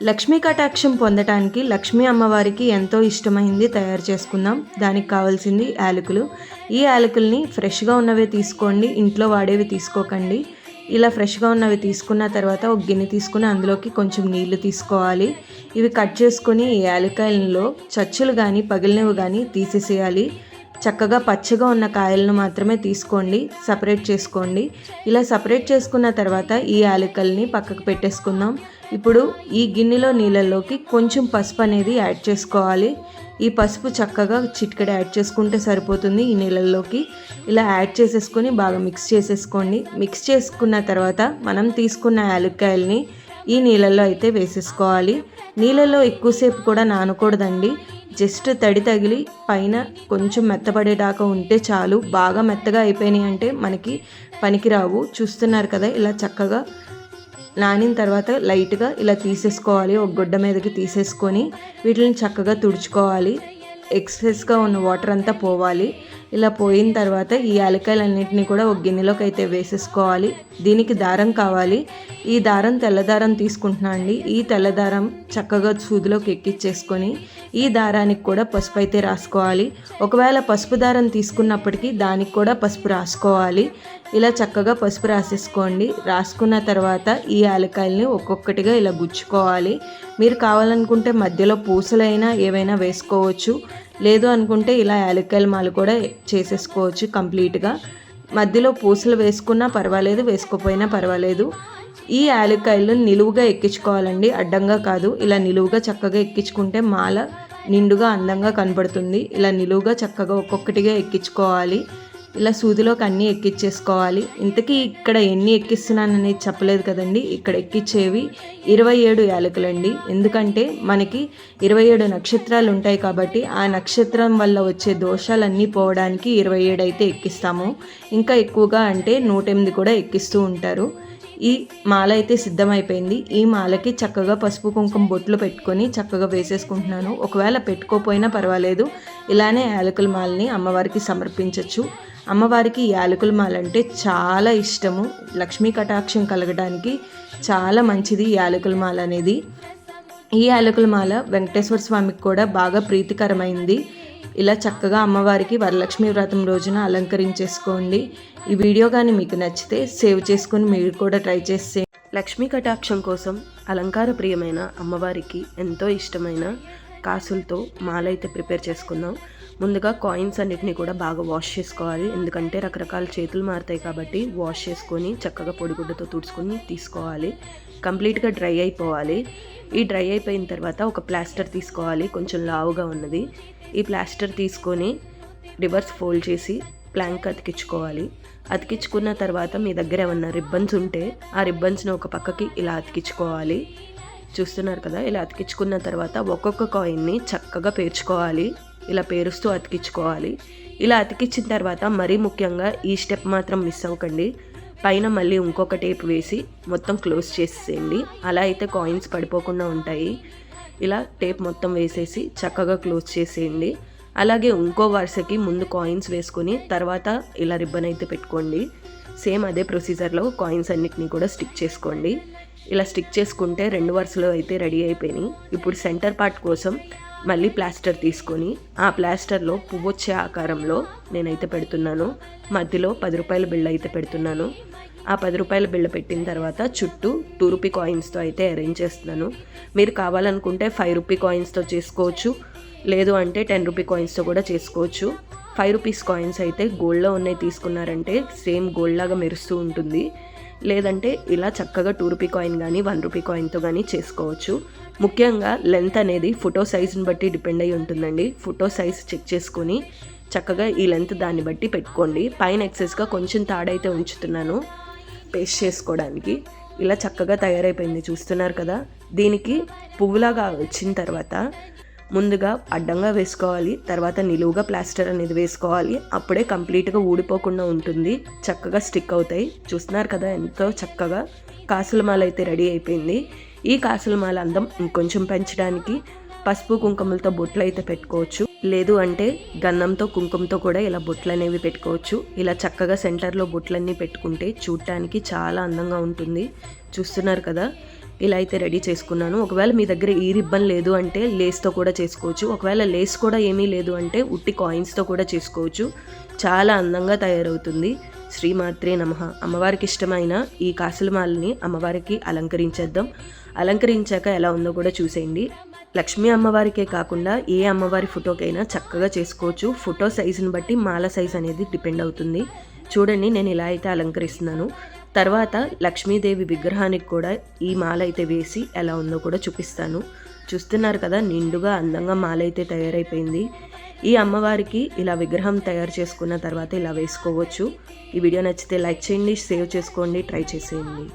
లక్ష్మీ కటాక్షం పొందటానికి లక్ష్మీ అమ్మవారికి ఎంతో ఇష్టమైంది తయారు చేసుకుందాం. దానికి కావాల్సింది యాలకులు. ఈ యాలకుల్ని ఫ్రెష్గా ఉన్నవి తీసుకోండి. ఇంట్లో వాడేవి తీసుకోకండి. ఇలా ఫ్రెష్గా ఉన్నవి తీసుకున్న తర్వాత ఒక గిన్నె తీసుకుని అందులోకి కొంచెం నీళ్ళు తీసుకోవాలి. ఇవి కట్ చేసుకుని ఈ యాలకాయలలో చచ్చులు కానీ పగిలినవి కానీ తీసేసేయాలి. చక్కగా పచ్చగా ఉన్న కాయలను మాత్రమే తీసుకోండి. సపరేట్ చేసుకోండి. ఇలా సపరేట్ చేసుకున్న తర్వాత ఈ యాలకల్ని పక్కకు పెట్టేసుకుందాం. ఇప్పుడు ఈ గిన్నెలో నీళ్ళల్లోకి కొంచెం పసుపు అనేది యాడ్ చేసుకోవాలి. ఈ పసుపు చక్కగా చిటికెడ యాడ్ చేసుకుంటే సరిపోతుంది ఈ నీళ్ళల్లోకి. ఇలా యాడ్ చేసేసుకొని బాగా మిక్స్ చేసేసుకోండి. మిక్స్ చేసుకున్న తర్వాత మనం తీసుకున్న యాలక్కాయల్ని ఈ నీళ్ళల్లో అయితే వేసేసుకోవాలి. నీళ్ళల్లో ఎక్కువసేపు కూడా నానకూడదండి. జస్ట్ తడి తగిలి పైన కొంచెం మెత్తపడేదాకా ఉంటే చాలు. బాగా మెత్తగా అయిపోయినాయి అంటే మనకి పనికిరావు. చూస్తున్నారు కదా ఇలా చక్కగా నానిన తర్వాత లైట్గా ఇలా తీసేసుకోవాలి. ఒక గుడ్డ మీదకి తీసేసుకొని వీటిని చక్కగా తుడుచుకోవాలి. ఎక్సెస్గా ఉన్న వాటర్ అంతా పోవాలి. ఇలా పోయిన తర్వాత ఈ యాలకాయలన్నింటినీ కూడా ఒక గిన్నెలోకి అయితే వేసేసుకోవాలి. దీనికి దారం కావాలి. ఈ దారం తెల్లదారం తీసుకుంటున్నా అండి. ఈ తెల్లదారం చక్కగా సూదిలోకి ఎక్కిచ్చేసుకొని ఈ దారానికి కూడా పసుపు అయితే రాసుకోవాలి. ఒకవేళ పసుపు దారం తీసుకున్నప్పటికీ దానికి కూడా పసుపు రాసుకోవాలి. ఇలా చక్కగా పసుపు రాసేసుకోండి. రాసుకున్న తర్వాత ఈ యాలకాయల్ని ఒక్కొక్కటిగా ఇలా గుచ్చుకోవాలి. మీరు కావాలనుకుంటే మధ్యలో పూసలైనా ఏవైనా వేసుకోవచ్చు. లేదు అనుకుంటే ఇలా యాలక్కాయల మాలు కూడా చేసేసుకోవచ్చు కంప్లీట్గా. మధ్యలో పూసలు వేసుకున్నా పర్వాలేదు వేసుకోపోయినా పర్వాలేదు. ఈ యాలక్కాయలు నిలువుగా ఎక్కించుకోవాలండి అడ్డంగా కాదు. ఇలా నిలువుగా చక్కగా ఎక్కించుకుంటే మాల నిండుగా అందంగా కనపడుతుంది ఇలా నిలువుగా చక్కగా ఒక్కొక్కటిగా ఎక్కించుకోవాలి. ఇలా సూదిలోకి అన్నీ ఎక్కిచ్చేసుకోవాలి. ఇంతకీ ఇక్కడ ఎన్ని ఎక్కిస్తున్నాననేది చెప్పలేదు కదండి. ఇక్కడ ఎక్కిచ్చేవి ఇరవై ఏడు యాలకులండి. ఎందుకంటే మనకి ఇరవై ఏడు నక్షత్రాలు ఉంటాయి కాబట్టి ఆ నక్షత్రం వల్ల వచ్చే దోషాలన్నీ పోవడానికి ఇరవై ఏడు అయితే ఎక్కిస్తాము. ఇంకా ఎక్కువగా అంటే నూట ఎనిమిది కూడా ఎక్కిస్తూ ఉంటారు. ఈ మాల అయితే సిద్ధమైపోయింది. ఈ మాలకి చక్కగా పసుపు కుంకుమ బొట్లు పెట్టుకొని చక్కగా వేసేసుకుంటున్నాను. ఒకవేళ పెట్టుకోపోయినా పర్వాలేదు. ఇలానే యాలకుల మాలని అమ్మవారికి సమర్పించవచ్చు అమ్మవారికి యాలకుల మాల అంటే చాలా ఇష్టము. లక్ష్మీ కటాక్షం కలగడానికి చాలా మంచిది యాలకుల మాల అనేది. ఈ యాలకుల మాల వెంకటేశ్వర స్వామికి కూడా బాగా ప్రీతికరమైంది. ఇలా చక్కగా అమ్మవారికి వరలక్ష్మి వ్రతం రోజున అలంకరించేసుకోండి. ఈ వీడియో కానీ మీకు నచ్చితే సేవ్ చేసుకుని మీరు కూడా ట్రై చేస్తే. లక్ష్మీ కటాక్షం కోసం అలంకార ప్రియమైన అమ్మవారికి ఎంతో ఇష్టమైన కాసులతో మాల అయితే ప్రిపేర్ చేసుకుందాం. ముందుగా కాయిన్స్ అన్నిటిని కూడా బాగా వాష్ చేసుకోవాలి. ఎందుకంటే రకరకాల చేతులు మారుతాయి కాబట్టి వాష్ చేసుకొని చక్కగా పొడిగుడ్డతో తుడుచుకొని తీసుకోవాలి. కంప్లీట్గా డ్రై అయిపోవాలి. ఈ డ్రై అయిపోయిన తర్వాత ఒక ప్లాస్టర్ తీసుకోవాలి. కొంచెం లావుగా ఉన్నది. ఈ ప్లాస్టర్ తీసుకొని రివర్స్ ఫోల్డ్ చేసి ప్లాంక్ అతికించుకోవాలి. అతికించుకున్న తర్వాత మీ దగ్గర ఏమన్నా రిబ్బన్స్ ఉంటే ఆ రిబ్బన్స్ని ఒక పక్కకి ఇలా అతికించుకోవాలి. చూస్తున్నారు కదా? ఇలా అతికించుకున్న తర్వాత ఒక్కొక్క కాయిన్ని చక్కగా పేర్చుకోవాలి. ఇలా పేరుస్తూ అతికించుకోవాలి. ఇలా అతికించిన తర్వాత మరీ ముఖ్యంగా ఈ స్టెప్ మాత్రం మిస్ అవ్వకండి. పైన మళ్ళీ ఇంకొక టేప్ వేసి మొత్తం క్లోజ్ చేసేయండి. అలా అయితే కాయిన్స్ పడిపోకుండా ఉంటాయి. ఇలా టేప్ మొత్తం వేసేసి చక్కగా క్లోజ్ చేసేయండి. అలాగే ఇంకో వరుసకి ముందు కాయిన్స్ వేసుకొని తర్వాత ఇలా రిబ్బన్ అయితే పెట్టుకోండి. సేమ్ అదే ప్రొసీజర్లో కాయిన్స్ అన్నిటినీ కూడా స్టిక్ చేసుకోండి. ఇలా స్టిక్ చేసుకుంటే రెండు వరుసలు అయితే రెడీ అయిపోయినాయి. ఇప్పుడు సెంటర్ పార్ట్ కోసం మళ్ళీ ప్లాస్టర్ తీసుకొని ఆ ప్లాస్టర్లో పువ్వు వచ్చే ఆకారంలో నేనైతే పెడుతున్నాను. మధ్యలో పది రూపాయల బిళ్ళ అయితే పెడుతున్నాను. ఆ పది రూపాయల బిళ్ళ పెట్టిన తర్వాత చుట్టూ టూ రూపీ కాయిన్స్తో అయితే అరేంజ్ చేస్తున్నాను. మీరు కావాలనుకుంటే ఫైవ్ రూపీ కాయిన్స్తో చేసుకోవచ్చు. లేదు అంటే టెన్ రూపీ కాయిన్స్తో కూడా చేసుకోవచ్చు. ఫైవ్ రూపీస్ కాయిన్స్ అయితే గోల్డ్లో ఉన్నాయి తీసుకున్నారంటే సేమ్ గోల్డ్ లాగా మెరుస్తూ ఉంటుంది. లేదంటే ఇలా చక్కగా టూ రూపీ కాయిన్ కానీ వన్ రూపీ కాయిన్తో కానీ చేసుకోవచ్చు. ముఖ్యంగా లెంత్ అనేది ఫోటో సైజుని బట్టి డిపెండ్ అయి ఉంటుందండి. ఫోటో సైజ్ చెక్ చేసుకొని చక్కగా ఈ లెంత్ దాన్ని బట్టి పెట్టుకోండి. పైన ఎక్సెస్గా కొంచెం తాడైతే ఉంచుతున్నాను. పేస్ట్ చేసుకోవడానికి. ఇలా చక్కగా తయారైపోయింది. చూస్తున్నారు కదా? దీనికి పువ్వులాగా వచ్చిన తర్వాత ముందుగా అడ్డంగా వేసుకోవాలి తర్వాత నిలువుగా ప్లాస్టర్ అనేది వేసుకోవాలి. అప్పుడే కంప్లీట్గా ఊడిపోకుండా ఉంటుంది. చక్కగా స్టిక్ అవుతాయి. చూస్తున్నారు కదా ఎంతో చక్కగా కాసుల మాల అయితే రెడీ అయిపోయింది. ఈ కాసుల మాల అందం ఇంకొంచెం పెంచడానికి పసుపు కుంకుమలతో బొట్లు అయితే పెట్టుకోవచ్చు. లేదు అంటే గంధంతో కుంకుమతో కూడా ఇలా బొట్లు అనేవి పెట్టుకోవచ్చు. ఇలా చక్కగా సెంటర్లో బొట్లన్నీ పెట్టుకుంటే చూడటానికి చాలా అందంగా ఉంటుంది. చూస్తున్నారు కదా? ఇలా అయితే రెడీ చేసుకున్నాను. ఒకవేళ మీ దగ్గర ఈ రిబ్బన్ లేదు అంటే లేస్తో కూడా చేసుకోవచ్చు. ఒకవేళ లేస్ కూడా ఏమీ లేదు అంటే ఉట్టి కాయిన్స్తో కూడా చేసుకోవచ్చు. చాలా అందంగా తయారవుతుంది. శ్రీమాత్రే నమ. అమ్మవారికి ఇష్టమైన ఈ కాసులమాలని అమ్మవారికి అలంకరించేద్దాం. అలంకరించాక ఎలా ఉందో కూడా చూసేయండి. లక్ష్మీ అమ్మవారికే కాకుండా ఏ అమ్మవారి ఫోటోకైనా చక్కగా చేసుకోవచ్చు. ఫోటో సైజుని బట్టి మాల సైజ్ అనేది డిపెండ్ అవుతుంది. చూడండి నేను ఇలా అయితే అలంకరిస్తున్నాను. తర్వాత లక్ష్మీదేవి విగ్రహానికి కూడా ఈ మాల అయితే వేసి ఎలా ఉందో కూడా చూపిస్తాను. చూస్తున్నారు కదా నిండుగా అందంగా మాల అయితే తయారైపోయింది. ఈ అమ్మవారికి ఇలా విగ్రహం తయారు చేసుకున్న తర్వాత ఇలా వేసుకోవచ్చు. ఈ వీడియో నచ్చితే లైక్ చేయండి సేవ్ చేసుకోండి ట్రై చేసేయండి.